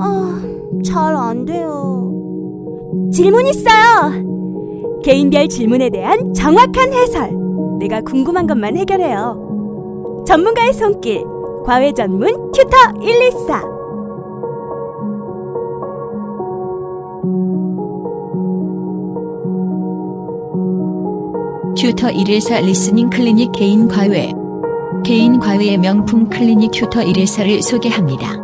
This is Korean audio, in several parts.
아, 잘 안 돼요. 질문 있어요. 개인별 질문에 대한 정확한 해설. 내가 궁금한 것만 해결해요. 전문가의 손길. 과외 전문 튜터 114. 튜터 114 리스닝 클리닉 개인 과외 개인 과외의 명품 클리닉 튜터 114를 소개합니다.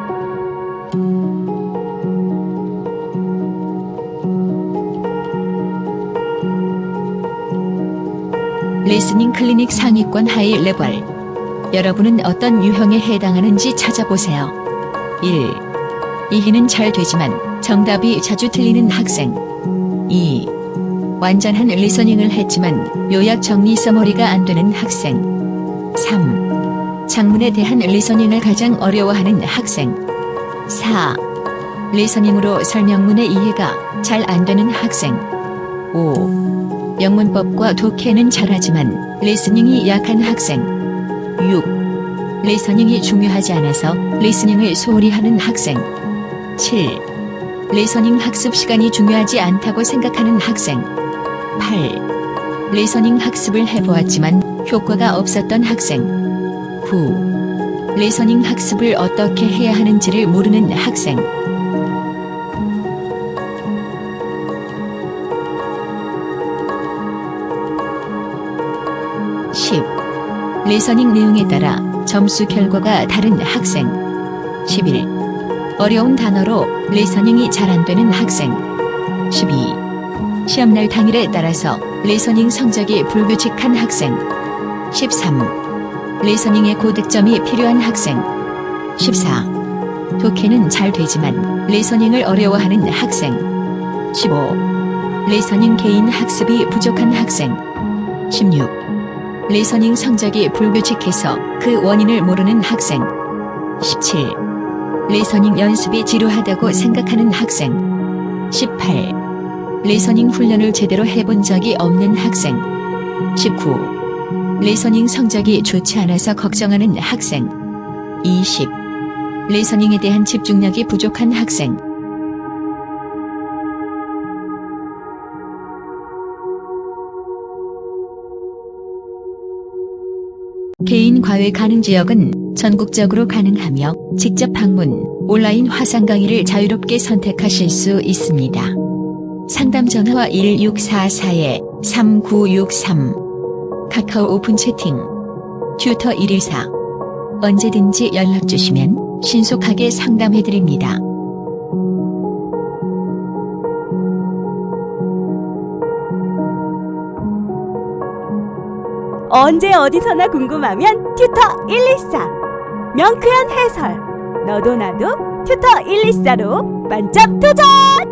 리스닝 클리닉 상위권 하이 레벨. 여러분은 어떤 유형에 해당하는지 찾아보세요. 1. 이해는 잘 되지만 정답이 자주 틀리는 학생. 2. 완전한 리서닝을 했지만 요약 정리 써머리가 안 되는 학생. 3. 장문에 대한 리서닝을 가장 어려워하는 학생. 4. 리서닝으로 설명문의 이해가 잘 안 되는 학생. 5. 영문법과 독해는 잘하지만 리스닝이 약한 학생. 6. 리서닝이 중요하지 않아서 리스닝을 소홀히 하는 학생. 7. 리서닝 학습 시간이 중요하지 않다고 생각하는 학생. 8. 리서닝 학습을 해보았지만 효과가 없었던 학생. 9. 리서닝 학습을 어떻게 해야 하는지를 모르는 학생. 리서닝 내용에 따라 점수 결과가 다른 학생 11. 어려운 단어로 리서닝이 잘 안 되는 학생 12. 시험날 당일에 따라서 리서닝 성적이 불규칙한 학생 13. 리서닝의 고득점이 필요한 학생 14. 독해는 잘 되지만 리서닝을 어려워하는 학생 15. 리서닝 개인 학습이 부족한 학생 16. 리서닝 성적이 불규칙해서 그 원인을 모르는 학생 17. 리서닝 연습이 지루하다고 생각하는 학생 18. 리서닝 훈련을 제대로 해본 적이 없는 학생 19. 리서닝 성적이 좋지 않아서 걱정하는 학생 20. 리서닝에 대한 집중력이 부족한 학생 개인 과외 가능 지역은 전국적으로 가능하며 직접 방문, 온라인 화상 강의를 자유롭게 선택하실 수 있습니다. 상담 전화와 1644-3963 카카오 오픈 채팅 튜터 114 언제든지 연락 주시면 신속하게 상담해 드립니다. 언제 어디서나 궁금하면 튜터 114. 명쾌한 해설. 너도 나도 튜터 114로 만점 도전!